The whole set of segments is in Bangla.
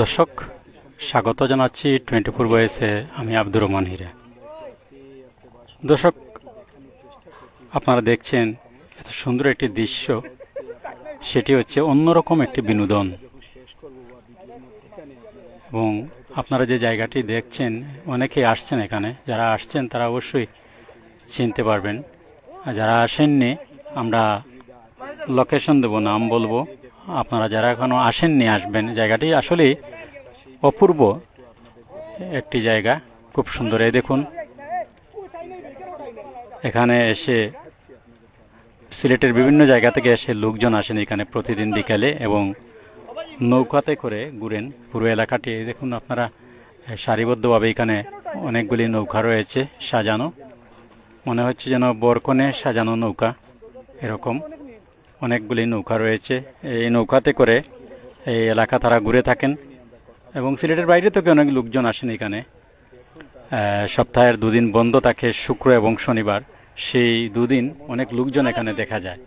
দর্শক, স্বাগত জানাচ্ছি টোয়েন্টি ফোর বয়েসে আমি আব্দুর রহমান হিরে। দর্শক, আপনারা দেখছেন এত সুন্দর একটি দৃশ্য। সেটি হচ্ছে অন্যরকম একটি বিনোদন। এবং আপনারা যে জায়গাটি দেখছেন, অনেকেই আসছেন এখানে। যারা আসছেন, তারা অবশ্যই চিনতে পারবেন। আর যারা আসেননি, আমরা লোকেশন দেবো, নাম বলব। আপনারা যারা এখনও আসেননি, আসবেন। জায়গাটি আসলে অপূর্ব একটি জায়গা। খুব সুন্দর। এই দেখুন, এখানে এসে সিলেটের বিভিন্ন জায়গা থেকে এসে লোকজন আসেন এখানে প্রতিদিন বিকালে এবং নৌকাতে করে ঘুরেন পুরো এলাকাটি। দেখুন, আপনারা সারিবদ্ধভাবে এখানে অনেকগুলি নৌকা রয়েছে সাজানো। মনে হচ্ছে যেন বরকনে সাজানো নৌকা এরকম। অনেকগুলি নৌকা রয়েছে। এই নৌকাতে করে এই এলাকা তারা ঘুরে থাকেন এবং সিলেটের বাইরে থেকে অনেক লোকজন আসেন এখানে। সপ্তাহের দুদিন বন্ধ থাকে শুক্র এবং শনিবার। সেই দুদিন অনেক লোকজন এখানে দেখা যায়।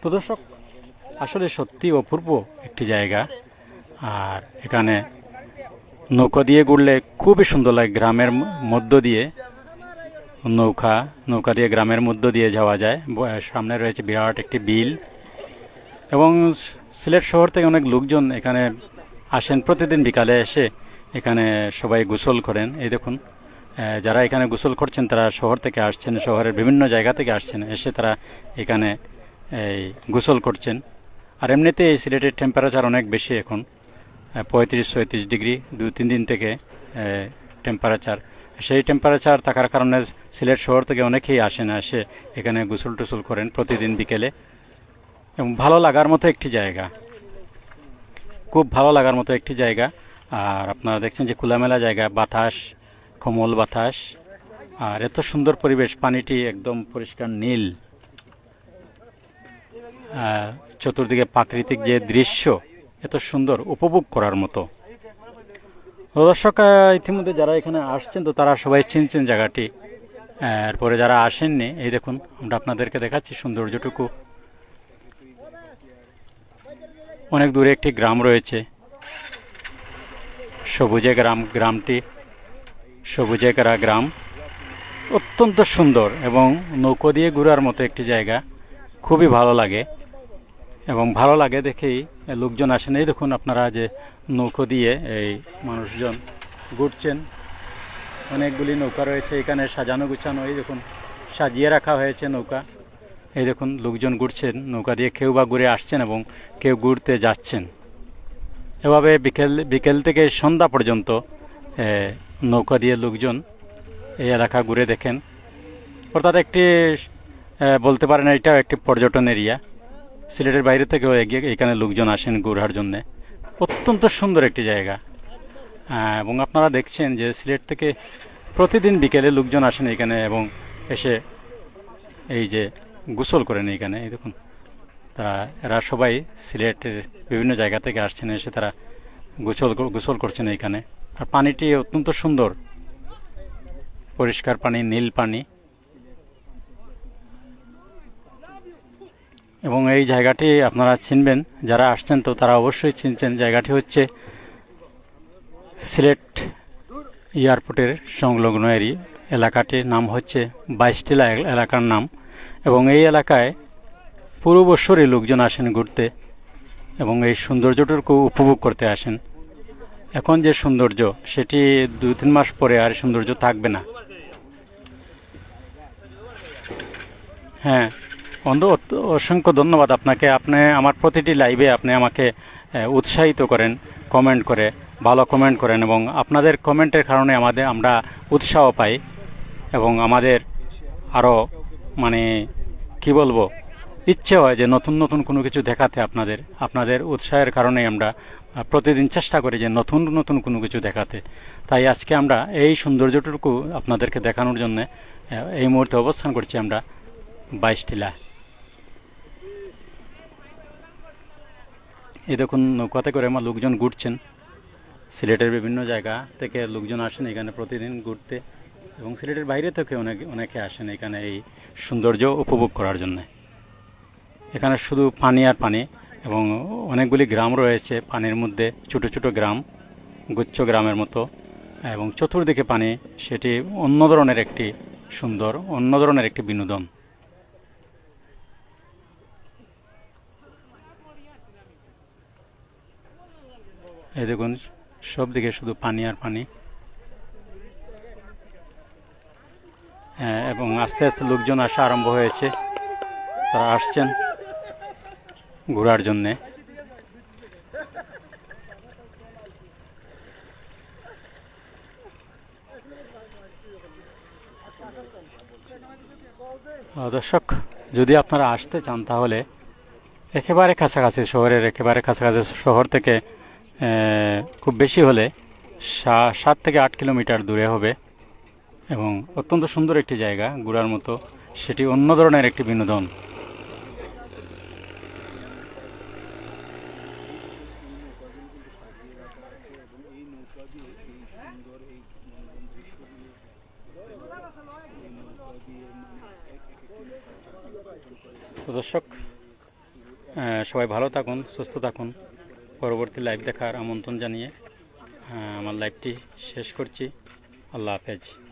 তো দর্শক, আসলে সত্যি অপূর্ব একটি জায়গা। আর এখানে নৌকা দিয়ে ঘুরলে খুবই সুন্দর লাগে গ্রামের মধ্য দিয়ে। নৌকা নৌকা দিয়ে গ্রামের মধ্য দিয়ে যাওয়া যায়। সামনে রয়েছে বিরাট একটি বিল। এবং সিলেট শহর থেকে অনেক লোকজন এখানে আসেন। প্রতিদিন বিকালে এসে এখানে সবাই গোসল করেন। এই দেখুন যারা এখানে গোসল করছেন, তারা শহর থেকে আসছেন, শহরের বিভিন্ন জায়গা থেকে আসছেন। এসে তারা এখানে, এই, গোসল করছেন। আর এমনিতে এই সিলেটের টেম্পারেচার অনেক বেশি এখন। পঁয়ত্রিশ, ছয়ত্রিশ ডিগ্রি দু, তিন দিন থেকে টেম্পারেচার সেই টেম্পারেচার থাকার কারণে সিলেট শহর থেকে অনেকেই আসেন এসে এখানে গোসল টোসল করেন প্রতিদিন বিকেলে। এবং ভালো লাগার মতো একটি জায়গা। খুব ভালো লাগার মতো একটি জায়গা। আর আপনারা দেখছেন যে খোলামেলা জায়গা, বাতাস, কোমল বাতাস। আর এত সুন্দর পরিবেশ, পানিটি একদম পরিষ্কার নীল। চতুর্দিকে প্রাকৃতিক যে দৃশ্য, এত সুন্দর, উপভোগ করার মতো। দর্শক ইতিমধ্যে যারা এখানে আসছেন, তো তারা সবাই চিনছেন জায়গাটি। এরপরে যারা আসেননি, এই দেখুন, আমরা আপনাদেরকে দেখাচ্ছি সৌন্দর্যটুকু। অনেক দূরে একটি গ্রাম রয়েছে। সবুজে গ্রাম, গ্রামটি সবুজে ঘেরা গ্রাম। অত্যন্ত সুন্দর এবং নৌকো দিয়ে ঘোরার মতো একটি জায়গা। খুবই ভালো লাগে এবং ভালো লাগে দেখেই লোকজন আসেন। এই দেখুন আপনারা যে নৌকো দিয়ে এই মানুষজন ঘুরছেন। অনেকগুলি নৌকা রয়েছে, এখানে সাজানো গুছানো, এই দেখুন, সাজিয়ে রাখা হয়েছে নৌকা। এই দেখুন, লোকজন ঘুরছেন, নৌকা দিয়ে কেউ বা ঘুরে আসছেন এবং কেউ ঘুরতে যাচ্ছেন। এভাবে বিকেল বিকেল থেকে সন্ধ্যা পর্যন্ত নৌকা দিয়ে লোকজন এই এলাকা ঘুরে দেখেন। অর্থাৎ একটি বলতে পারেন এটাও একটি পর্যটন এরিয়া। সিলেটের বাইরে থেকেও এখানে লোকজন আসেন ঘোরার জন্যে। অত্যন্ত সুন্দর একটি জায়গা। এবং আপনারা দেখছেন যে সিলেট থেকে প্রতিদিন বিকেলে লোকজন আসেন এখানে এবং এসে এই যে গোসল করেন এখানে। এই দেখুন, তারা, এরা সবাই সিলেটের বিভিন্ন জায়গা থেকে আসছেন, এসে তারা গোসল গোসল করছেন এখানে। আর পানিটি অত্যন্ত সুন্দর। পরিষ্কার পানি, নীল পানি। এবং এই জায়গাটি আপনারা চিনবেন, যারা আসছেন তো তারা অবশ্যই চিনছেন। জায়গাটি হচ্ছে সিলেট এয়ারপোর্টের সংলগ্ন এরি। এলাকাটির নাম হচ্ছে বাইশটিলা এলাকার নাম এবং এই এলাকায় পুরো বছরই লোকজন আসেন ঘুরতে এবং এই সৌন্দর্যটুকু উপভোগ করতে আসেন। এখন যে সৌন্দর্য, সেটি দু তিন মাস পরে আর সৌন্দর্য থাকবে না। হ্যাঁ বন্ধু অসংখ্য ধন্যবাদ আপনাকে। আপনি আমার প্রতিটি লাইভে আপনি আমাকে উৎসাহিত করেন কমেন্ট করে, ভালো কমেন্ট করেন এবং আপনাদের কমেন্টের কারণে আমাদের, আমরা উৎসাহ পাই এবং আমাদের আরও মানে কি বলব, ইচ্ছে হয় যে নতুন নতুন কোনো কিছু দেখাতে আপনাদের। আপনাদের উৎসাহের কারণে আমরা প্রতিদিন চেষ্টা করি যে নতুন নতুন কোনো কিছু দেখাতে। তাই আজকে আমরা এই সৌন্দর্যটুকু আপনাদেরকে দেখানোর জন্য এই মুহূর্তে অবস্থান করছি আমরা বাইশটিলা এই দেখুন, নৌকাতে করে আমার লোকজন ঘুরছেন। সিলেটের বিভিন্ন জায়গা থেকে লোকজন আসেন এখানে প্রতিদিন ঘুরতে এবং সিলেটের বাইরে থেকে অনেক, অনেকে আসেন এখানে এই সৌন্দর্য উপভোগ করার জন্য। এখানে শুধু পানি আর পানি এবং অনেকগুলি গ্রাম রয়েছে। পানির মধ্যে ছোট ছোট গ্রাম, গুচ্ছ গ্রামের মতো এবং চতুর্দিকে পানি। সেটি অন্য ধরনের একটি সুন্দর, অন্য ধরনের একটি বিনোদন। এই দেখুন, সব দিকে শুধু পানি আর পানি। এবং আস্তে আস্তে লোকজন আসা আরম্ভ হয়েছে। তারা আসছেন ঘোরার জন্যে। দর্শক, যদি আপনারা আসতে চান তাহলে একেবারে কাছাকাছি শহরের, একেবারে কাছাকাছি শহর থেকে খুব বেশি হলে সাত থেকে আট কিলোমিটার দূরে হবে এবং অত্যন্ত সুন্দর একটি জায়গা ঘোরার মতো। সেটি অন্য ধরনের একটি বিনোদন। দর্শক সবাই ভালো থাকুন, সুস্থ থাকুন। পরবর্তী লাইভ দেখার আমন্ত্রণ জানিয়ে আমার লাইভটি শেষ করছি। আল্লাহ হাফেজ।